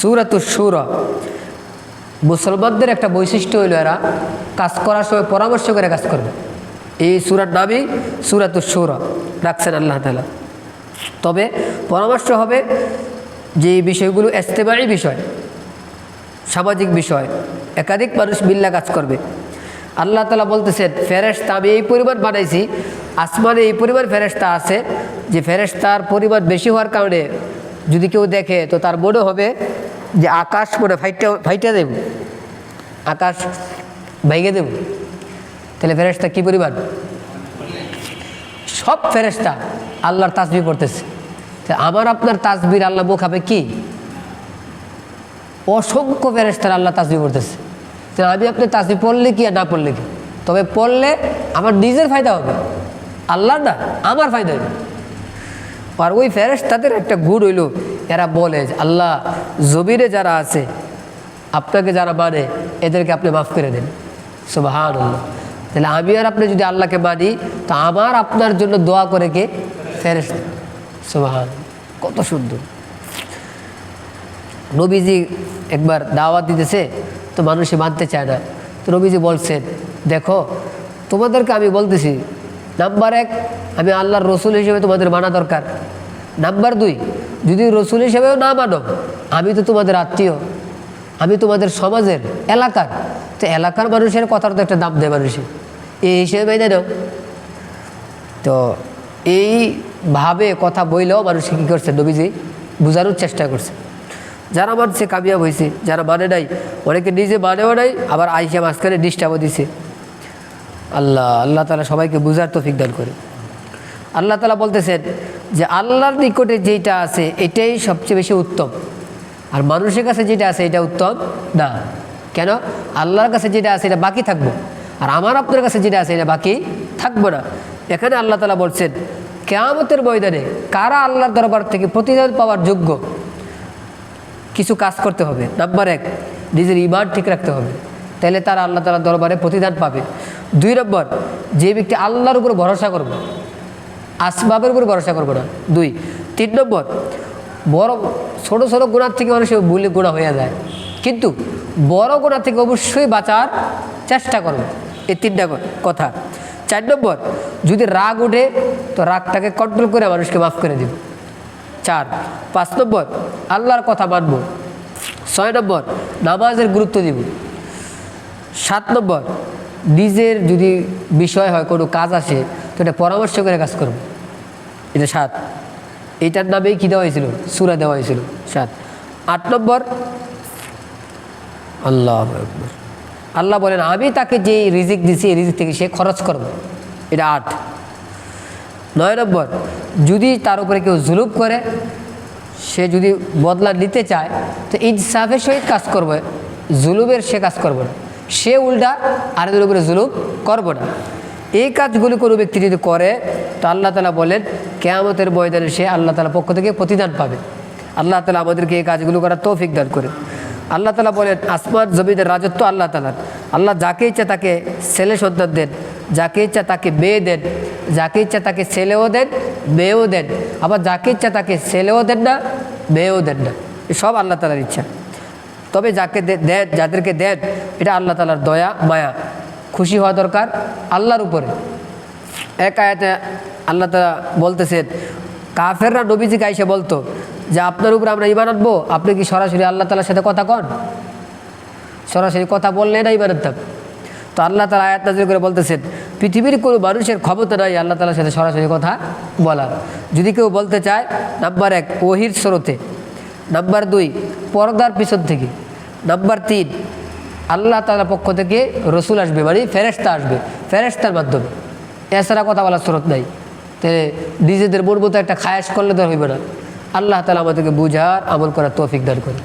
সুরাত সুর মুসলমানদের একটা বৈশিষ্ট্য হইল এরা কাজ করার সময় পরামর্শ করে কাজ করবে। এই সুরার নামই সুরাত সুর রাখছেন আল্লাহ তালা তবে পরামর্শ হবে যে বিষয়গুলো এস্তেমারি বিষয়, সামাজিক বিষয়, একাধিক মানুষ মিল্লা কাজ করবে। আল্লাহ তালা বলতেছেন ফেরেস্তা আমি এই পরিমাণ বানাইছি, আসমানে এই পরিমাণ ফেরেস্তা আছে, যে ফেরেস্তার পরিমাণ বেশি হওয়ার কারণে যদি কেউ দেখে, তো তার মনে হবে যে আকাশ মনে ফাইটা ফাইটা দেব। আকাশ ভেঙে দেব। তাহলে ফেরেস্তা কী পরিমাণ? সব ফেরেস্তা আল্লাহর তাসবি তা আমার আপনার তাসবির আল্লাহ বোখাবে কি? অসংখ্য ফেরেস্তার আল্লাহ তাসবি পড়তেছে তো আমি আপনি তাসবি পড়লে কি আর না পড়লে কি? তবে পড়লে আমার নিজের ফায়দা হবে। আল্লাহ না, আমার ফায়দা হবে। আর ওই ফেরেস্তাদের একটা গুণ হইল এরা বলে আল্লাহ জমিরে যারা আছে, আপনাকে যারা মানে এদেরকে আপনি মাফ করে দেন। সুবাহান তাহলে আমি আর আপনি যদি আল্লাহকে মানি, তো আমার আপনার জন্য দোয়া করে কে? ফেরেস্তা সুবাহান কত সুন্দর। নবীজি একবার দাওয়াত দিতেছে, তো মানুষে মানতে চায় না। তো নবীজি বলছেন, দেখো, তোমাদেরকে আমি বলতেছি, নাম্বার এক, আমি আল্লাহর রসুল হিসেবে তোমাদের মানা দরকার। নাম্বার দুই যদি রসুল হিসেবেও না মানো, আমি তো তোমাদের আত্মীয়, আমি তোমাদের সমাজের এলাকার। তো এলাকার মানুষের কথার তো একটা দাম দেয় মানুষে এই হিসেবে মেনে তো এইভাবে কথা বইলেও মানুষকে কী করছে? নবীজি বোঝানোর চেষ্টা করছে। যারা মানছে কামিয়াব হয়েছে, যারা মানে নাই, অনেকে নিজে মানেও নাই, আবার আইসা মাঝখানে ডিস্টার্বও দিছে। আল্লাহ আল্লাহ তালা সবাইকে বুঝার তৌফিক দান করে। আল্লাহ তালা বলতেছেন যে আল্লাহর নিকটে যেটা আছে, এটাই সবচেয়ে বেশি উত্তম। আর মানুষের কাছে যেটা আছে, এটা উত্তম না। কেন? আল্লাহর কাছে যেটা আছে, এটা বাকি থাকব। আর আমার আপনার কাছে যেটা আছে, এটা বাকি থাকব না। এখানে আল্লাহ তালা বলছেন, কেয়ামতের ময়দানে কারা আল্লাহর দরবার থেকে প্রতিদান পাওয়ার যোগ্য? কিছু কাজ করতে হবে। নাম্বার এক, নিজের ইমান ঠিক রাখতে হবে। তাহলে তারা আল্লাহ তালার দরবারে প্রতিদান পাবে। দুই নম্বর, যে ব্যক্তি আল্লাহর উপর ভরসা করবে আসবাবের উপর ভরসা করব না। দুই, তিন নম্বর, বড়, ছোট ছোট গুণার থেকে মানুষ ভুলে গুণা হয়ে যায়। কিন্তু বড় গুণা থেকে অবশ্যই বাঁচার চেষ্টা করবে। এই তিনটা কথা। চার নম্বর, যদি রাগ উঠে, তো রাগটাকে কন্ট্রোল করে মানুষকে মাফ করে দিবে। চার, পাঁচ নম্বর, আল্লাহর কথা মানব। ছয় নম্বর, নামাজের গুরুত্ব দিব। সাত নম্বর, নিজের যদি বিষয় হয়, কোনো কাজ আসে, তো এটা পরামর্শ করে কাজ করব। এটা সাত। এটার নামেই কী দেওয়া হয়েছিল? সুরা দেওয়া হয়েছিল, সাত। আট নম্বর, আল্লাহ। আল্লাহ বলেন, আমি তাকে যে রিজিক দিছি, এই রিজিক থেকে সে খরচ করবে। এটা আট। নয় নম্বর, যদি তার উপরে কেউ জুলুম করে, সে যদি বদলা নিতে চায়, তো ইনসাফের সহিত কাজ করবে, জুলুমের সে কাজ করবে না। সে উল্টা আরেকদের উপরে জুলুম করবে না। এই কাজগুলি কোনো ব্যক্তি যদি করে, তো আল্লাহ তালা বলেন, কেয়ামতের ময়দানে সে আল্লাহ তালা পক্ষ থেকে প্রতিদান পাবে। আল্লাহ তালা আমাদেরকে এই কাজগুলো করার তৌফিক দান করে আল্লাহ তালা বলেন, আসমান জমিদের রাজত্ব আল্লাহ তালার আল্লাহ যাকে ইচ্ছা তাকে ছেলে সন্তান দেন, যাকে ইচ্ছা তাকে মেয়ে দেন, যাকে ইচ্ছা তাকে ছেলেও দেন, মেয়েও দেন। আবার যাকে ইচ্ছা তাকে ছেলেও দেন না, মেয়েও দেন না। সব আল্লাহ তালার ইচ্ছা। তবে যাকে দেন, যাদেরকে দেন, এটা আল্লাহ তালার দয়া, মায়া। খুশি হওয়া দরকার আল্লাহর উপরে। এক আয়াতে আল্লাহ তালা বলতেছেন কাফেররা নবীজিকে আইসে বলতো যে, আপনার উপরে আমরা ইমান আনব, আপনি কি সরাসরি আল্লাহ তালার সাথে কথা কন? সরাসরি কথা বললে না ইমান আনতাম তো আল্লাহ তালা আয়াত নাজির করে বলতেছেন পৃথিবীর কোনো মানুষের ক্ষমতা নাই আল্লাহ তালার সাথে সরাসরি কথা বলার। যদি কেউ বলতে চায়, নাম্বার এক, ওহির স্রোতে। নাম্বার দুই, পর্দার পিছন থেকে। নাম্বার তিন আল্লাহ তালার পক্ষ থেকে রসুল আসবে মানে ফেরেস্তা আসবে ফেরেস্তার মাধ্যমে। এছাড়া কথা বলার স্রোত নাই। তে নিজেদের মন মতো একটা খায়াস করলে তো হইবে না। আল্লাহ তালা আমাদেরকে বুঝার, আমল করার তৌফিক দান করে